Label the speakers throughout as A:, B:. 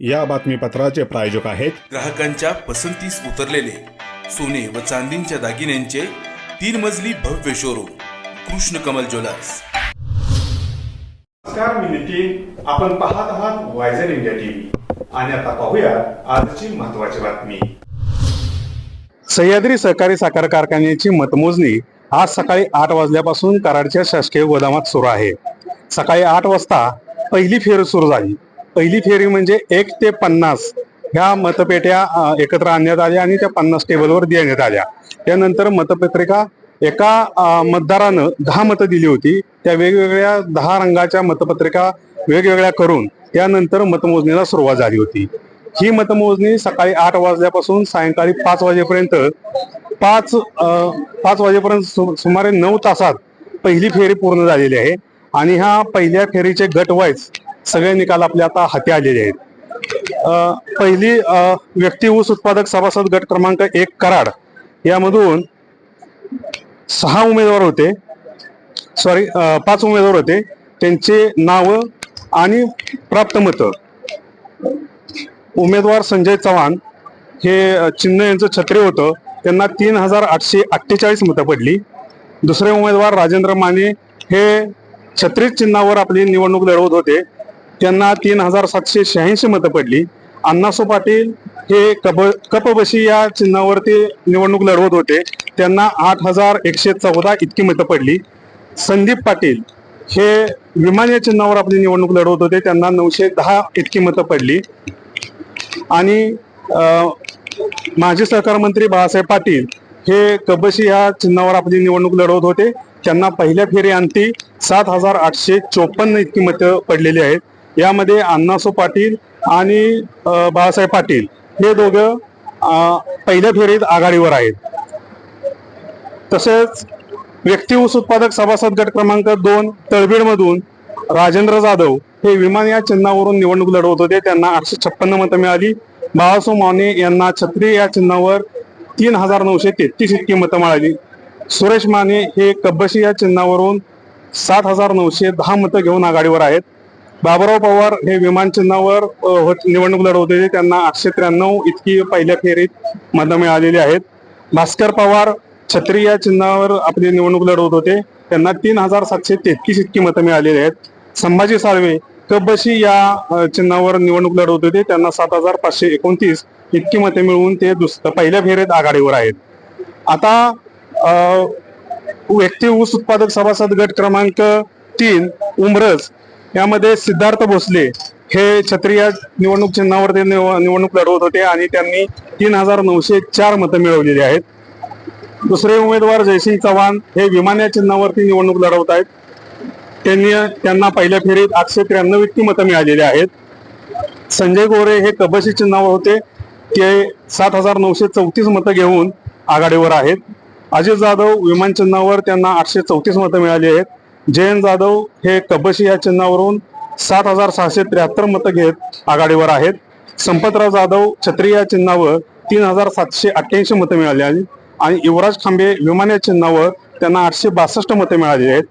A: या बातमीपत्राचे प्रायोजक आहेत
B: ग्राहकांच्या पसंतीस उतरलेले सोने व चांदींच्या दागिन्यांचे तीन मजली भव्य शोरूम कृष्ण कमल ज्वेलर्स.
A: नमस्कार मी नितीन. आपण पाहत आहात वायझर इंडिया टीव्ही आणि आता पाहूया आजची महत्वाची बातमी. सह्याद्री सहकारी साखर कारखान्याची मतमोजणी आज सकाळी आठ वाजल्यापासून कराडच्या शासकीय गोदामात सुरू आहे. सकाळी आठ वाजता पहिली फेरी सुरू झाली. पहिली फेरी म्हणजे एक ते पन्नास ह्या मतपेट्या एकत्र आणण्यात आल्या आणि त्या पन्नास टेबलवर देण्यात आल्या. त्यानंतर मतपत्रिका एका मतदारानं दहा मतं दिली होती. त्या वेगवेगळ्या दहा रंगाच्या मतपत्रिका वेगवेगळ्या करून त्यानंतर मतमोजणीला सुरुवात झाली होती. ही मतमोजणी सकाळी आठ वाजल्यापासून सायंकाळी पाच वाजेपर्यंत पाच पाच वाजेपर्यंत सु- सुमारे नऊ तासात पहिली फेरी पूर्ण झालेली आहे. आणि ह्या पहिल्या फेरीचे गट वाईज सगळे निकाल आपल्या आता हाती आलेले आहेत. पहिली व्यक्ती ऊस उत्पादक सभासद गट क्रमांक एक कराड यामधून सहा उमेदवार होते. सॉरी पाच उमेदवार होते. त्यांचे नाव आणि प्राप्त मतं. उमेदवार संजय चव्हाण हे चिन्ह यांचं छत्रे होतं. त्यांना तीन हजार आठशे अठ्ठेचाळीस मतं पडली. दुसरे उमेदवार राजेंद्र माने हे छत्रीस चिन्हावर आपली निवडणूक लढवत होते. त्यांना तीन हजार सातशे शहाऐंशी मतं पडली. अण्णासो पाटील हे कब कपबशी या चिन्हावरती निवडणूक लढवत होते. त्यांना आठ हजार एकशे चौदा इतकी मतं पडली. संदीप पाटील हे विमान या चिन्हावर आपली निवडणूक लढवत होते. त्यांना नऊशे दहा इतकी मतं पडली. आणि माजी सहकार मंत्री बाळासाहेब पाटील हे कबशी या चिन्हावर आपली निवडणूक लढवत होते. त्यांना पहिल्या फेरी अंती सात हजार आठशे चोपन्न इतकी मतं पडलेली आहेत. यामध्ये अण्णासो पाटील आणि बाळासाहेब पाटील हे दोघं पहिल्या फेरीत आघाडीवर आहेत. तसेच व्यक्ती ऊस उत्पादक सभासद गट क्रमांक दोन तळबीड मधून राजेंद्र जाधव हे विमान या चिन्हावरून निवडणूक लढवत होते. त्यांना आठशे छप्पन्न मतं मिळाली. बाळासो माने यांना छत्री या चिन्हावर तीन हजार नऊशे तेहतीस इतकी मतं मिळाली. सुरेश माने हे कब्बशी या चिन्हावरून सात हजार नऊशे दहा मतं घेऊन आघाडीवर आहेत. बाबुराव पवार हे विमान चिन्हावर होत- निवडणूक लढवत होते. त्यांना आठशे त्र्याण्णव इतकी पहिल्या फेरीत मतं मिळालेली आहेत. भास्कर पवार छत्री या चिन्हावर आपली निवडणूक लढवत होते. त्यांना तीन हजार सातशे तेहतीस इतकी मतं मिळालेली आहेत. संभाजी साळवे कबशी या चिन्हावर निवडणूक लढवत होते. त्यांना सात हजार पाचशे एकोणतीस इतकी मते मिळवून ते दुस पहिल्या फेरीत आघाडीवर आहेत. आता व्यक्ती ऊस उत्पादक सभासद गट क्रमांक तीन उमरज यामध्ये सिद्धार्थ भोसले हे छत्री निवडणूक चिन्हावरती निव- निवडणूक लढवत होते आणि त्यांनी तीन हजार नऊशे चार मतं मिळवलेली आहेत. दुसरे उमेदवार जयसिंग चव्हाण हे विमान या चिन्हावरती निवडणूक लढवत आहेत. त्यांनी त्यांना पहिल्या फेरीत आठशे त्र्याण्णव इतकी मतं मिळालेली आहेत. संजय गोरे हे कबशी चिन्हावर होते. ते सात हजार नऊशे चौतीस मतं घेऊन आघाडीवर आहेत. अजित जाधव विमान चिन्हावर त्यांना आठशे चौतीस मतं मिळाली आहेत. जयंत जाधव हे कबशी या चिन्हावरून सात हजार सहाशे त्र्याहत्तर मतं घेत आघाडीवर आहेत. संपतराव जाधव छत्री या चिन्हावर तीन हजार सातशे अठ्ठ्याऐंशी मतं मिळाली आहेत. आणि युवराज खांबे विमान या चिन्हावर त्यांना आठशे बासष्ट मते मिळाली आहेत.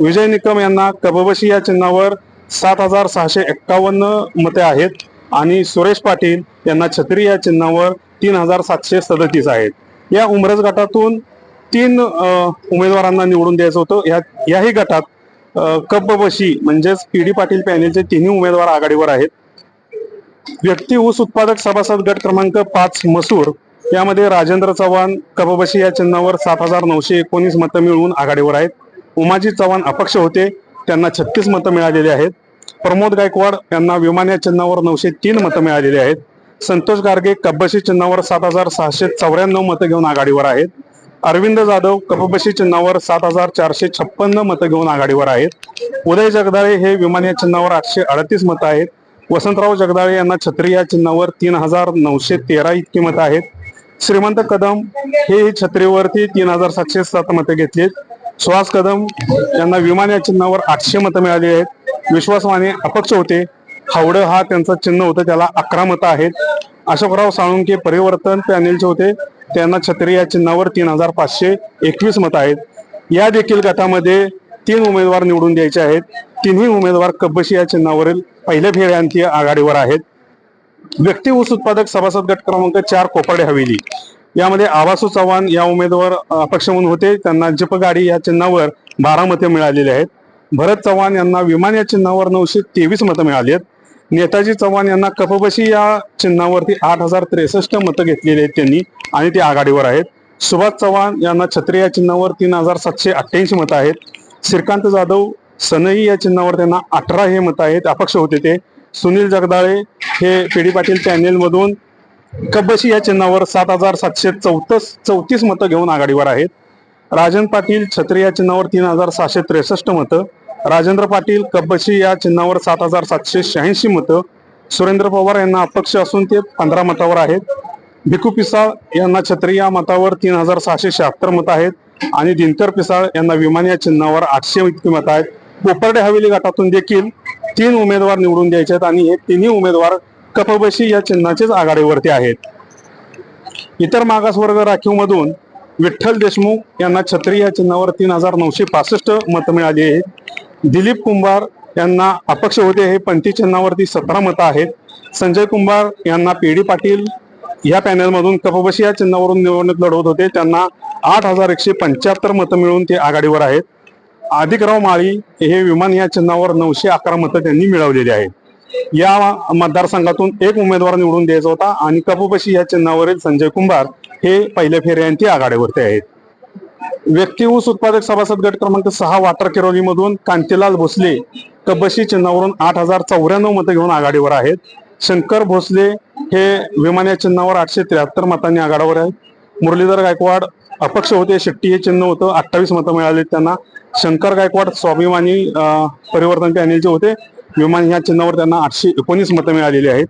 A: विजय निकम यांना कबबशी या चिन्हावर सात हजार सहाशे एक्कावन्न मते आहेत. आणि सुरेश पाटील यांना छत्री या चिन्हावर तीन हजार सातशे सदतीस आहेत. या उमरज गटातून तीन उमेदवारांना निवडून द्यायचं होतं. या याही गटात अ, म्हणजेच पी डी पाटील पॅनेलचे तिन्ही उमेदवार आघाडीवर आहेत. व्यक्ती ऊस उत्पादक सभासद गट क्रमांक पाच मसूर यामध्ये राजेंद्र चव्हाण कबबशी या चिन्हावर सात हजार नऊशे एकोणीस मतं मिळवून आघाडीवर आहेत. उमाजी चव्हाण अपक्ष होते त्यांना छत्तीस मतं मिळालेली आहेत. प्रमोद गायकवाड यांना विमान या चिन्हावर नऊशे तीन मतं मिळालेली आहेत. संतोष गार्गे कब्बशी चिन्हावर सात हजार सहाशे चौऱ्याण्णव मतं घेऊन आघाडीवर आहेत. अरविंद जाधव कपबशी चिन्हावर सात हजार चारशे छप्पन्न मतं घेऊन आघाडीवर आहेत. उदय जगदाळे हे विमान या चिन्हावर आठशे अडतीस मतं आहेत. वसंतराव जगदाळे यांना छत्री या चिन्हावर तीन हजार नऊशे तेरा इतकी मतं आहेत. श्रीमंत कदम हे छत्रीवरती तीन हजार सातशे सात मतं घेतलीत. सुहास कदम यांना विमान या चिन्हावर आठशे मतं मिळाली आहेत. विश्वास माने अपक्ष होते. हावडं हा त्यांचं चिन्ह होतं. त्याला अकरा मतं आहेत. अशोकराव साळुंके परिवर्तन पॅनेलचे होते. त्यांना छत्री या चिन्हावर तीन हजार पाचशे एकवीस मतं आहेत. या देखील गटामध्ये तीन उमेदवार निवडून द्यायचे आहेत. तिन्ही उमेदवार कब्बशी या चिन्हावरील पहिल्या फेऱ्यांती आघाडीवर आहेत. व्यक्ती ऊस उत्पादक सभासद गट क्रमांक चार कोपर्डे हवेली. यामध्ये आवासू चव्हाण या उमेदवार अपक्ष म्हणून होते. त्यांना जिप गाडी या चिन्हावर बारा मते मिळालेली आहेत. भरत चव्हाण यांना विमान या चिन्हावर नऊशे तेवीस मतं मिळाली आहेत. नेताजी चव्हाण यांना कपबशी या चिन्हावरती आठ हजार त्रेसष्ट मतं घेतलेली आहेत त्यांनी आणि ते आघाडीवर आहेत. सुभाष चव्हाण यांना छत्री या चिन्हावर तीन हजार सातशे अठ्ठ्याऐंशी मतं आहेत. श्रीकांत जाधव सनई या चिन्हावर त्यांना अठरा हे मतं आहेत. अपक्ष होते ते. सुनील जगदाळे हे पेडी पाटील चॅनेलमधून कब्बशी या चिन्हावर सात हजार सातशे चौतीस चौतीस मतं घेऊन आघाडीवर आहेत. राजन पाटील छत्री या चिन्हावर तीन हजार सहाशे त्रेसष्ट मतं. राजेंद्र पाटील कब्बशी या चिन्हावर सात हजार सातशे शहाऐंशी मतं. सुरेंद्र पवार यांना अपक्ष असून ते पंधरा मतावर आहेत. भिकू पिसाळ यांना छत्री या मतावर तीन हजार सहाशे शहात्तर मतं आहेत. आणि दिनकर पिसाळ यांना विमान या चिन्हावर आठशे इतकी मतं आहेत. कोपर्डे हवेली गटातून देखील तीन उमेदवार निवडून द्यायचे आहेत आणि हे तिन्ही उमेदवार कपबशी या चिन्हाचेच आघाडीवरती आहेत. इतर मागासवर्ग राखीव मधून विठ्ठल देशमुख यांना छत्री या चिन्हावर तीन हजार नऊशे पासष्ट मतं मिळाली आहेत. दिलीप कुंभार यांना अपक्ष होते हे पंथी चिन्हावरती सतरा मतं आहेत. संजय कुंभार यांना पी डी पाटील या पॅनलमधून कपबशी या चिन्हावरून निवडणूक लढवत होते. त्यांना आठ हजार एकशे पंच्याहत्तर मतं मिळून ते आघाडीवर आहेत. आदिकराव माळी हे विमान या चिन्हावर नऊशे अकरा मतं त्यांनी मिळवलेली आहेत. या मतदारसंघातून एक उमेदवार निवडून द्यायचा होता आणि कपबशी या चिन्हावरील संजय कुंभार हे पहिल्या फेऱ्यांती आघाडीवरती आहेत. व्यक्ती ऊस उत्पादक सभासद गट क्रमांक सहा वाटर किरोली मधून कांतीलाल भोसले कब्बशी चिन्हावरून आठ हजार चौऱ्याण्णव मतं घेऊन आघाडीवर आहेत. शंकर भोसले हे विमान या चिन्हावर आठशे त्र्याहत्तर मतांनी आघाडीवर आहेत. मुरलीधर गायकवाड अपक्ष होते शेट्टी हे चिन्ह होतं अठ्ठावीस मतं मिळाली त्यांना. शंकर गायकवाड स्वाभिमानी अं, परिवर्तन पॅनेलचे होते. विमान या चिन्हावर त्यांना आठशे एकोणीस मतं मिळालेली आहेत.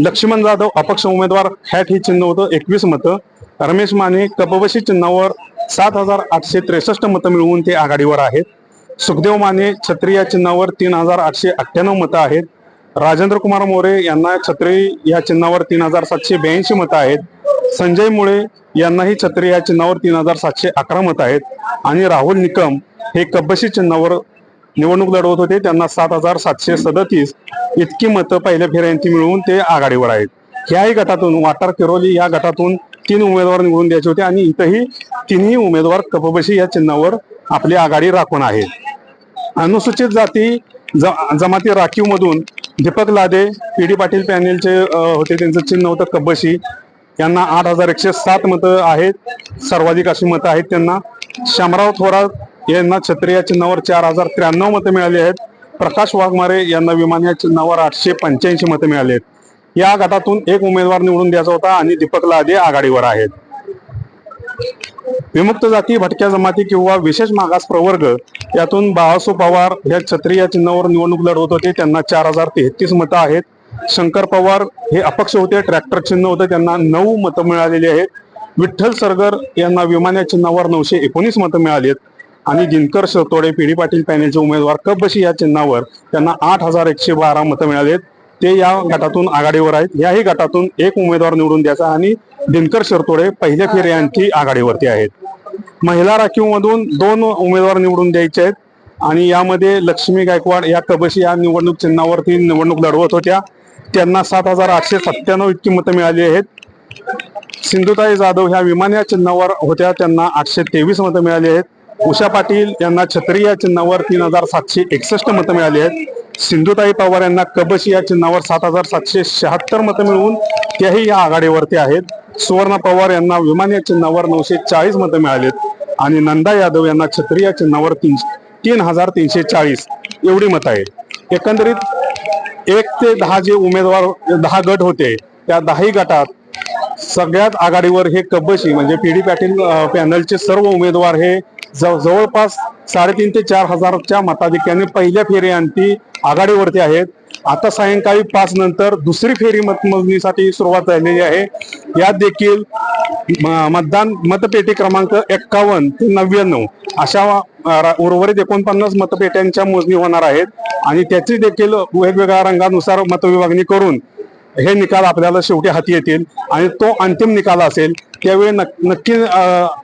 A: लक्ष्मण जाधव अपक्ष उमेदवार हॅट हे चिन्ह होतं एकवीस मतं. रमेश माने कपबशी चिन्हावर सात हजार आठशे त्रेसष्ट मतं मिळवून ते आघाडीवर आहेत. सुखदेव माने छत्री या चिन्हावर तीन हजार आठशे अठ्ठ्याण्णव मतं आहेत. राजेंद्र कुमार मोरे यांना छत्री या चिन्हावर तीन हजार सातशे ब्याऐंशी मतं आहेत. संजय मुळे यांनाही छत्री या चिन्हावर तीन हजार सातशे अकरा मतं आहेत. आणि राहुल निकम हे कब्बशी चिन्हावर निवडणूक लढवत होते. त्यांना सात हजार सातशे सदतीस इतकी मतं पहिल्या फेऱ्यांची मिळवून ते आघाडीवर आहेत. याही गटातून वाटार किरोली या गटातून तीन उमेदवार निवडून द्यायचे होते आणि इथंही तिन्ही उमेदवार कपबशी या चिन्हावर आपली आघाडी राखून आहेत अनुसूचित जाती ज- जमाती राखीव मधून दीपक लादे पी डी पाटील पॅनेलचे होते. त्यांचं चिन्ह होतं कब्बशी यांना आठ हजार एकशे सात मतं आहेत. सर्वाधिक अशी मतं आहेत त्यांना. शामराव थोरात यांना छत्री या चिन्हावर चार हजार त्र्याण्णव मतं मिळाली आहेत. प्रकाश वाघमारे यांना विमान या चिन्हावर आठशे पंच्याऐंशी मतं मिळाली आहेत. या गटातून एक उमेदवार निवडून द्यायचा होता आणि दीपक लादे आघाडीवर आहेत. विमुक्त जाती भटक्या जमाती किंवा विशेष मागास प्रवर्ग यातून बाळासो पवार हे छत्री या चिन्हावर निवडणूक लढवत होते. त्यांना चार हजार तेहतीस मतं आहेत. शंकर पवार हे अपक्ष होते. ट्रॅक्टर चिन्ह होतं. त्यांना नऊ मतं मिळालेली आहेत. विठ्ठल सरगर यांना विमान या चिन्हावर नऊशे एकोणीस मतं मिळाली आहेत. आणि दिनकर शिरतोडे पिढी पाटील पॅनेलचे उमेदवार कब्बशी या चिन्हावर त्यांना आठ हजार एकशे बारा मतं मिळाली आहेत ते या गटातून आघाडीवर आहेत. याही गटातून एक उमेदवार निवडून द्यायचा आणि दिनकर शिरतोडे पहिल्या फेऱ्यांची आघाडीवरती आहेत. महिला राखीव मधून दोन उमेदवार निवडून द्यायचे आहेत आणि यामध्ये लक्ष्मी गायकवाड या कबशी या निवडणूक चिन्हावरती निवडणूक लढवत होत्या. त्यांना सात हजार आठशे सत्त्याण्णव इतकी मतं मिळाली आहेत. सिंधुताई जाधव ह्या विमान या चिन्हावर होत्या. त्यांना आठशे तेवीस मतं मिळाली आहेत. उषा पाटील यांना छत्री या चिन्हावर तीन हजार सातशे एकसष्ट मतं मिळाली आहेत. सिंधुताई पवार यांना कबशी या चिन्हावर सात हजार सातशे शहात्तर मतं मिळवून त्याही या आघाडीवरती आहेत. सुवर्ण पवार यांना विमान या चिन्हावर नऊशे चाळीस मतं मिळालीत आणि नंदा यादव यांना छत्री या चिन्हावर तीन तीन हजार तीनशे चाळीस एवढी मतं आहेत. एकंदरीत एक ते दहा जे उमेदवार दहा गट होते त्या दहाही गटात सगळ्यात आघाडीवर हे कब्बशी म्हणजे पीडी पाटील पॅटील पॅनलचे सर्व उमेदवार हे जवळपास साडेतीन ते चार हजारच्या मताधिक्याने पहिल्या फेरी आघाडीवरती आहेत. आता सायंकाळी पाच नंतर दुसरी फेरी मतमोजणीसाठी सुरुवात झालेली आहे. यात देखील म- मतदान मतपेटी क्रमांक एक्कावन्न ते नव्याण्णव अशा उर्वरित एकोणपन्नास मतपेट्यांच्या मोजणी होणार आहेत. आणि त्याची देखील वेगवेगळ्या रंगानुसार मतविभागणी करून हे निकाल आपल्याला शेवटी हाती येतील आणि तो अंतिम निकाल असेल त्यावेळी नक्की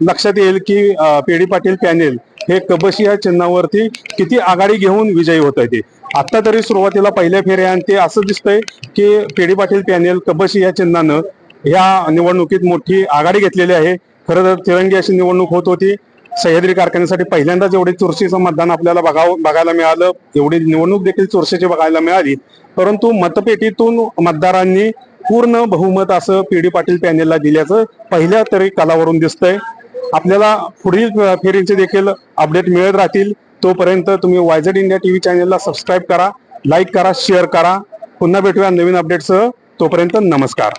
A: लक्षात येईल की अं, पेडी पाटील पॅनेल हे कबशी या चिन्हावरती किती आघाडी घेऊन विजयी होत आहे ते. आत्ता तरी सुरुवातीला पहिल्या फेरे आणि ते असं दिसतंय की पेडी पाटील पॅनेल कबशी या चिन्हानं ह्या निवडणुकीत मोठी आघाडी घेतलेली आहे. खरं तर तिरंगी अशी निवडणूक होत होती. सह्याद्री कारखान्यासाठी पहिल्यांदाच एवढे चुरशीचं मतदान आपल्याला बघावं बघायला मिळालं. एवढी निवडणूक देखील चुरशीची बघायला मिळाली. परंतु मतपेटीतून मतदारांनी पूर्ण बहुमत असं पी डी पाटील पॅनेलला दिल्याचं पहिल्या तरी कालावरून दिसतंय. आपल्याला पुढील फेरींचे फेरीचे देखील अपडेट मिळत राहतील. तोपर्यंत तुम्ही वायझेड इंडिया टीव्ही चॅनेलला सबस्क्राईब करा लाईक करा शेअर करा. पुन्हा भेटूया नवीन अपडेटसह. तोपर्यंत नमस्कार.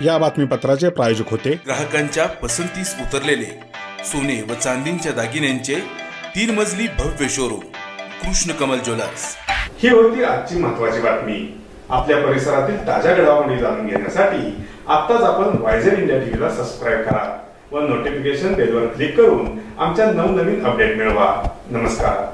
C: या बातमीपत्राचे प्रायोजक होते.
B: ग्राहकांच्या पसंतीस उतरलेले सोने व चांदींच्या दागिन्यांचे तीन मजली भव्य शोरूम कृष्ण कमल ज्वेलर्स.
A: ही होती आजची महत्वाची बातमी. आपल्या परिसरातील ताज्या घडामोडी जाणून घेण्यासाठी आत्ताच आपण वायझर इंडिया टीव्हीला सबस्क्राईब करा व नोटिफिकेशन बेलवर क्लिक करून आमच्या नवनवीन अपडेट मिळवा. नमस्कार.